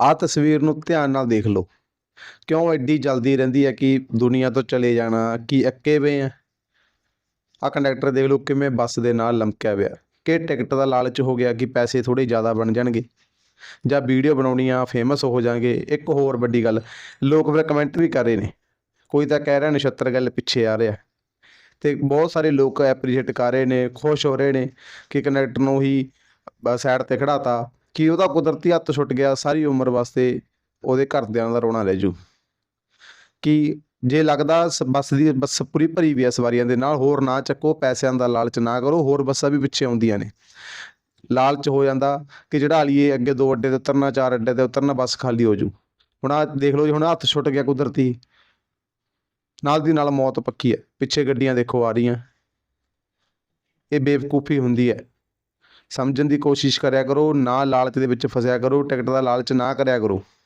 ਆਹ ਤਸਵੀਰ ਨੂੰ ਧਿਆਨ ਨਾਲ ਦੇਖ ਲਓ। ਕਿਉਂ ਐਡੀ ਜਲਦੀ ਰਹਿੰਦੀ ਹੈ ਕਿ ਦੁਨੀਆ ਤੋਂ ਚਲੇ ਜਾਣਾ, ਕੀ ਅੱਕੇ ਵੇ ਆ? ਆਹ ਕੰਡਕਟਰ ਦੇਖ ਲਓ ਕਿਵੇਂ ਬੱਸ ਦੇ ਨਾਲ ਲਮਕਿਆ ਪਿਆ। ਕਿ ਟਿਕਟ ਦਾ ਲਾਲਚ ਹੋ ਗਿਆ ਕਿ ਪੈਸੇ ਥੋੜ੍ਹੇ ਜ਼ਿਆਦਾ ਬਣ ਜਾਣਗੇ। ਜਾਂ ਵੀਡੀਓ ਬਣਾਉਣੀ ਆ ਫੇਮਸ ਹੋ ਜਾਣਗੇ। ਇੱਕ ਹੋਰ ਵੱਡੀ ਗੱਲ, ਲੋਕ ਫਿਰ ਕਮੈਂਟ ਵੀ ਕਰ ਰਹੇ ਨੇ। ਕੋਈ ਤਾਂ ਕਹਿ ਰਿਹਾ ਨਛੱਤਰ ਗੱਲ ਪਿੱਛੇ ਆ ਰਿਹਾ। ਤੇ ਬਹੁਤ ਸਾਰੇ ਲੋਕ ਐਪਰੀਸ਼ੀਏਟ ਕਰ ਰਹੇ ਨੇ, ਖੁਸ਼ ਹੋ ਰਹੇ ਨੇ ਕਿ ਕੰਡਕਟਰ ਨੂੰ ਹੀ ਸਾਈਡ ਤੇ ਖੜਾਤਾ ਕਿ ਉਹਦਾ ਕੁਦਰਤੀ ਹੱਥ ਛੁੱਟ ਗਿਆ, ਸਾਰੀ ਉਮਰ ਵਾਸਤੇ ਉਹਦੇ ਘਰਦਿਆਂ ਦਾ ਰੋਣਾ ਲੈ ਜੂ। ਕਿ ਜੇ ਲੱਗਦਾ ਸ- ਬੱਸ ਦੀ, ਬੱਸ ਪੂਰੀ ਭਰੀ ਵੀ ਹੈ ਸਵਾਰੀਆਂ ਦੇ ਨਾਲ, ਹੋਰ ਨਾ ਚੱਕੋ, ਪੈਸਿਆਂ ਦਾ ਲਾਲਚ ਨਾ ਕਰੋ, ਹੋਰ ਬੱਸਾਂ ਵੀ ਪਿੱਛੇ ਆਉਂਦੀਆਂ ਨੇ। ਲਾਲਚ ਹੋ ਜਾਂਦਾ ਕਿ ਜਿਹੜਾ ਲਈਏ ਅੱਗੇ ਦੋ ਅੱਡੇ ਤੇ ਉਤਰਨਾ, ਚਾਰ ਅੱਡੇ ਤੇ ਉਤਰਨਾ, ਬੱਸ ਖਾਲੀ ਹੋ ਜੂ। ਹੁਣ ਆ ਦੇਖ ਲਓ ਜੀ, ਹੁਣ ਹੱਥ ਛੁੱਟ ਗਿਆ ਕੁਦਰਤੀ। ਨਾਲ ਦੀ ਨਾਲ ਮੌਤ ਪੱਕੀ ਹੈ। ਪਿੱਛੇ ਗੱਡੀਆਂ ਦੇਖੋ ਆ ਰਹੀਆਂ। ਇਹ ਬੇਵਕੂਫੀ ਹੁੰਦੀ ਹੈ। ਸਮਝਣ ਦੀ ਕੋਸ਼ਿਸ਼ ਕਰਿਆ ਕਰੋ, ਨਾ ਲਾਲਚ ਦੇ ਵਿੱਚ ਫਸਿਆ ਕਰੋ, ਟਿਕਟ ਦਾ ਲਾਲਚ ਨਾ ਕਰਿਆ ਕਰੋ।